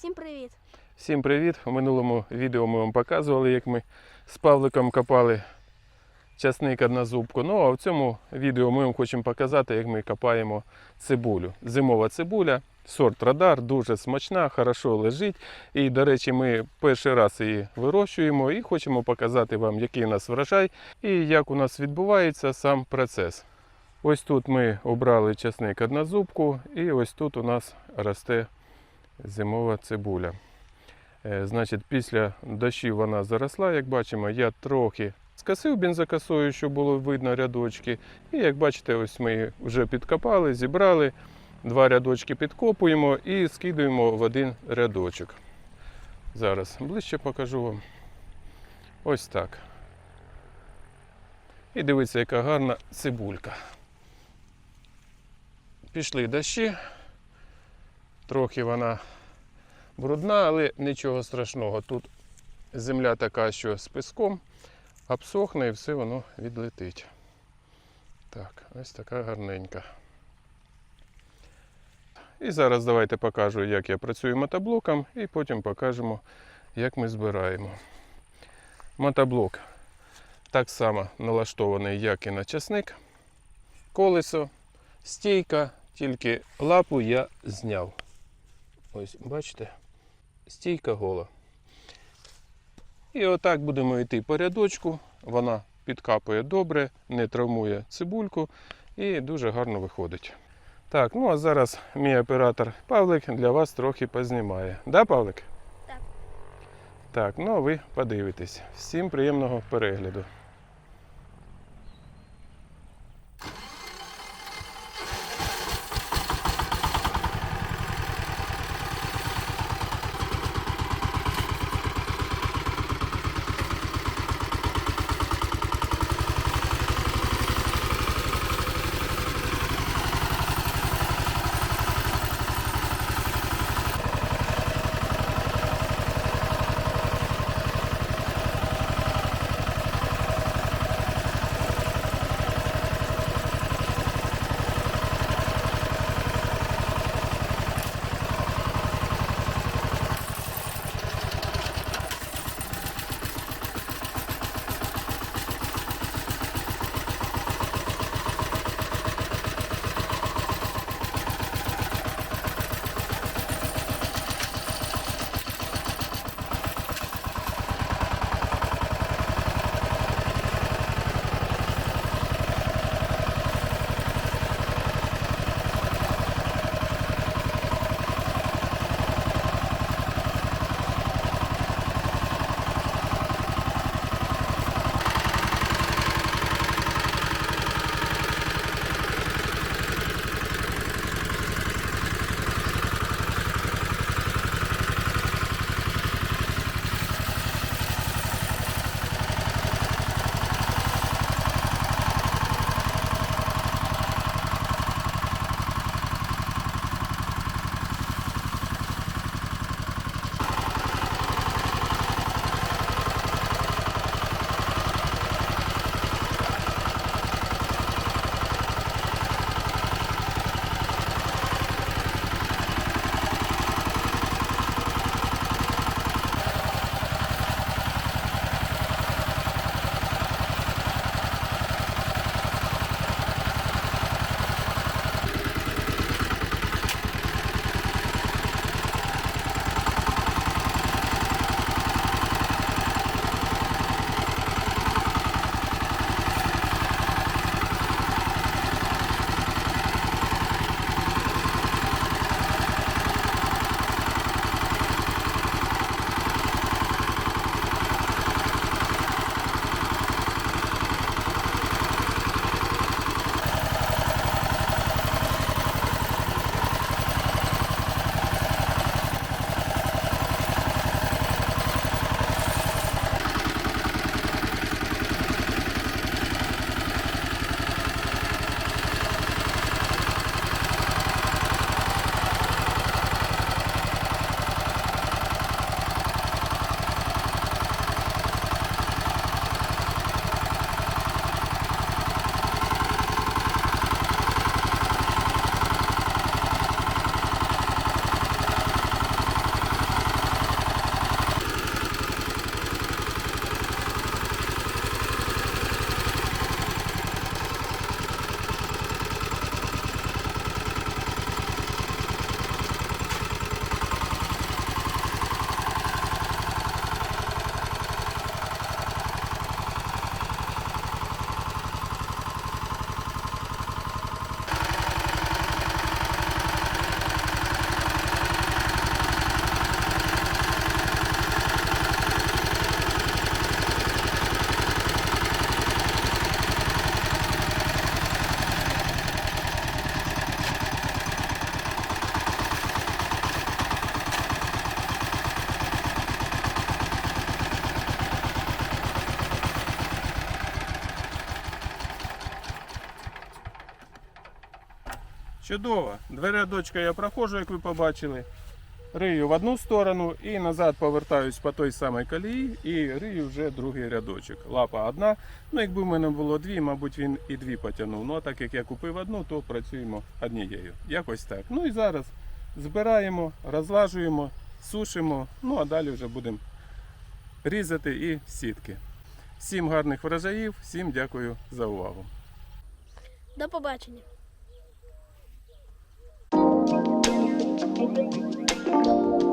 Всім привіт! Всім привіт! У минулому відео ми вам показували, як ми з Павликом копали часник однозубку. Ну а в цьому відео ми вам хочемо показати, як ми копаємо цибулю. Зимова цибуля, сорт радар, дуже смачна, хорошо лежить. І, до речі, ми перший раз її вирощуємо і хочемо показати вам, який у нас врожай і як у нас відбувається сам процес. Ось тут ми обрали часник однозубку, і ось тут у нас росте зимова цибуля. Е, Значить, після дощів вона заросла, як бачимо, я трохи скосив бензокосою, щоб було видно рядочки. І як бачите, ось ми вже підкопали, зібрали, два рядочки підкопуємо і скидуємо в один рядочок. Зараз ближче покажу вам. Ось так. І дивіться, яка гарна цибулька. Пішли дощі. Трохи вона брудна, але нічого страшного. Тут земля така, що з піском обсохне і все воно відлетить. Так, ось така гарненька. І зараз давайте покажу, як я працюю мотоблоком, і потім покажемо, як ми збираємо. Мотоблок так само налаштований, як і на часник. Колесо, стійка, тільки лапу я зняв. Ось, бачите, стійка гола. І отак будемо йти по рядочку. Вона підкапує добре, не травмує цибульку і дуже гарно виходить. Так, ну а зараз мій оператор Павлик для вас трохи познімає. Да, Павлик? Так. Так, ну а ви подивитесь. Всім приємного перегляду. Чудово. Два рядочка я проходжу, як ви побачили. Рию в одну сторону і назад повертаюсь по той самій колії і рию вже другий рядочок. Лапа одна. Ну, якби в мене було дві, мабуть, він і дві потягнув. Ну а так як я купив одну, то працюємо однією. Якось так. Ну і зараз збираємо, розлажуємо, сушимо, ну а далі вже будемо різати і сітки. Всім гарних врожаїв, всім дякую за увагу. До побачення. Thank you.